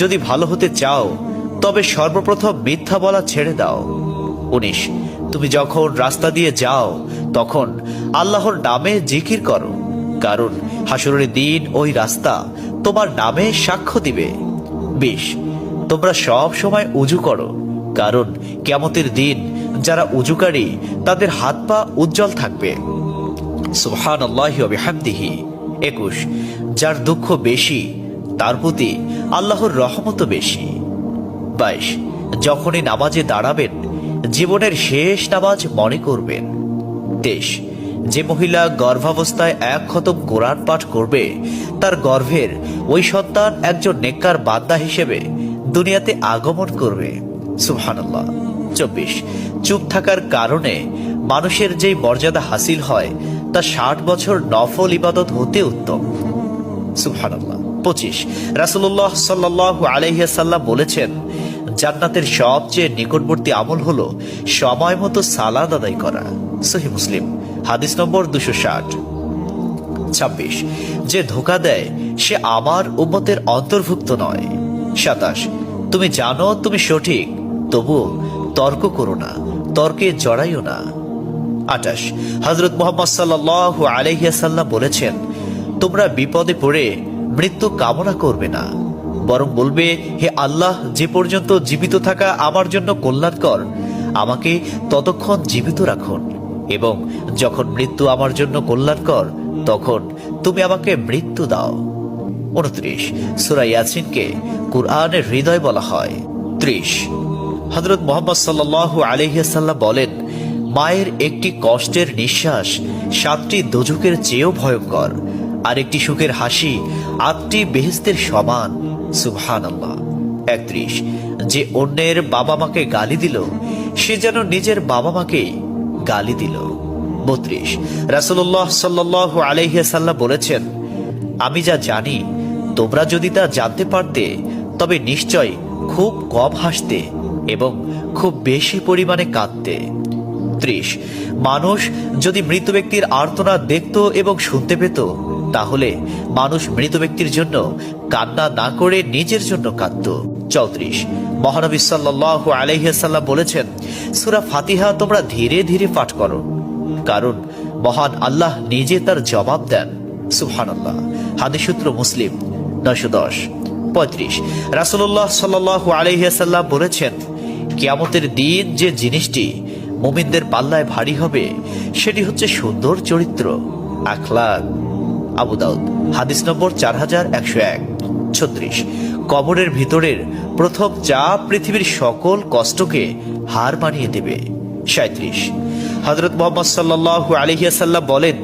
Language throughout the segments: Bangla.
যদি ভালো হতে চাও, তবে সর্বপ্রথম মিথ্যা বলা ছেড়ে দাও। উনিশ, তুমি যখন রাস্তা দিয়ে যাও, তখন আল্লাহর নামে জিকির করো, কারণ হাসরের দিন ওই রাস্তা তোমার নামে সাক্ষ্য দিবে। বিশ, তোমরা সব সময় উজু করো, কারণ কেমতের দিন যারা উজুকারী, তাদের হাত পা উজ্জ্বল থাকবে। সুহান আল্লাহামদিহি একুশ, যার দুঃখ বেশি তার প্রতি আল্লাহর রহমত বেশি। বাইশ, যখনই নামাজে দাঁড়াবেন, জীবনের শেষ নামাজ মনে করবেন। তেইশ, যে মহিলা গর্ভাবস্থায় এক খতম কোরআন পাঠ করবে, তার গর্ভের ওই সন্তান একজন নেককার বান্দা হিসেবে দুনিয়াতে আগমন করবে। সুবহানাল্লাহ। চব্বিশ, চুপ থাকার কারণে মানুষের যেই মর্যাদা হাসিল হয়, তা ষাট বছর নফল ইবাদত হতে উত্তম। সুবহানাল্লাহ। পঁচিশ। রাসুল্লাহ সাল্লাহ আলহিয়াসাল্লাম বলেছেন, জান্নাতের সবচেয়ে নিকটবর্তী আমল হলো সময় মতো সালাদ আদায় করা। সহি মুসলিম, হাদিস নম্বর দুশো ষাট। ছাব্বিশ, যে ধোকা দেয়, সে আমার উম্মতের অন্তর্ভুক্ত নয়। সাতাশ, তুমি জানো তুমি সঠিক তবু তর্ক করো না, তর্কে জড়াইও না। আটাশ হজরত মোহাম্মদ সাল্লাহ আলহিয়াসাল্লাম বলেছেন, তোমরা বিপদে পড়ে মৃত্যু কামনা করবে না। বরং বলবে, হে আল্লাহ, যে পর্যন্ত জীবিত থাকা আমার জন্য কল্যাণকর, আমাকে ততক্ষণ জীবিত রাখুন। এবং যখন মৃত্যু আমার জন্য কল্যাণকর, তখন তুমি আমাকে মৃত্যু দাও। উনত্রিশ, সুরা ইয়াসিনকে কুরআনের হৃদয় বলা হয়। ত্রিশ হজরত মোহাম্মদ সাল্লাহ আলহিয়াসাল্লাম বলেন, মায়ের একটি কষ্টের নিঃশ্বাস সাতটি দোজকের চেয়েও ভয়ঙ্কর। আর একটি সুখের হাসি, আটটি বেহেস্তের সমান। সুবহান আল্লাহ একত্রিশ, যে অন্যের বাবা মাকে গালি দিল, সে যেন নিজের বাবা মাকেই গালি দিল। বত্রিশ রাসুল্লাহ সাল্লাহ আলহিয়াসাল্লাম বলেছেন, আমি যা জানি, তোমরা যদি তা জানতে পারতে, তবে নিশ্চয় খুব কম হাসতে এবং খুব বেশি পরিমাণে কাঁদতে। ত্রিশ, মানুষ যদি মৃত ব্যক্তির আর্তনা দেখত এবং শুনতে পেত তাহলে মানুষ মৃত ব্যক্তির জন্য কান্না না করে নিজের জন্য কাঁদত। চৌত্রিশ, মহানবী সাল্লাহ আলহিহাসাল্লাম বলেছেন, সুরা ফাতিহা তোমরা ধীরে ধীরে পাঠ করো, কারণ মহান আল্লাহ নিজে তার জবাব দেন। সুহান হাদিসূত্র মুসলিম, নয়শো দশ। পঁয়ত্রিশ রাসুল্লাহ সাল্লাহ আলহিহাসাল্লাম বলেছেন, কিয়ামতের দিন যে জিনিসটি মুমিনদের পাল্লায় ভারী হবে, সেটি হচ্ছে সুন্দর চরিত্র, আখলাক। আবু দাউদ। হাদিস নম্বর চার হাজার একশো এক। ছত্রিশ। কবরের ভিতরের প্রথম চাপ পৃথিবীর সকল কষ্টকে হার মানিয়ে দেবে। সাঁত্রিশ হজরত মোহাম্মদ সাল্লাহ আলহিয়াসাল্লাম বলেন,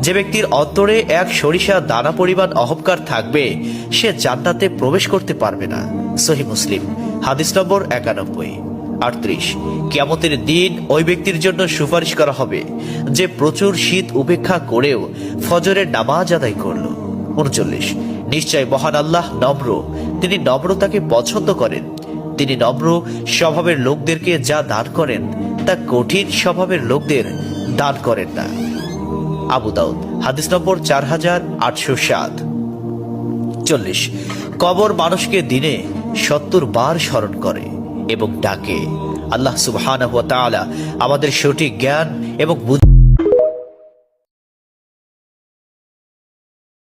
যে ব্যক্তির অন্তরে এক সরিষা দানা পরিমাণ অহংকার থাকবে, সে জান্নাতে প্রবেশ করতে পারবে না। সহি মুসলিম। হাদিস নম্বর একানব্বই। আটত্রিশ। কেমতের দিন ওই ব্যক্তির জন্য সুপারিশ করা হবে যে প্রচুর শীত উপেক্ষা করেও ফজরের নামাজ আদায় করল। উনচল্লিশ। নিশ্চয় মহান আল্লাহ নম্র। তিনি নম্রতাকে পছন্দ করেন। তিনি নম্র স্বভাবের লোকদেরকে যা দান করেন, তা কঠিন স্বভাবের লোকদের দান করেন না। আবু দাউদ, হাদিস নম্বর চার হাজার আটশো সাত। চল্লিশ। কবর মানুষকে দিনে সত্তর বার স্মরণ করে। এবং ডাকে। আল্লাহ তাআলা আমাদের সঠিক জ্ঞান এবং বুদ্ধি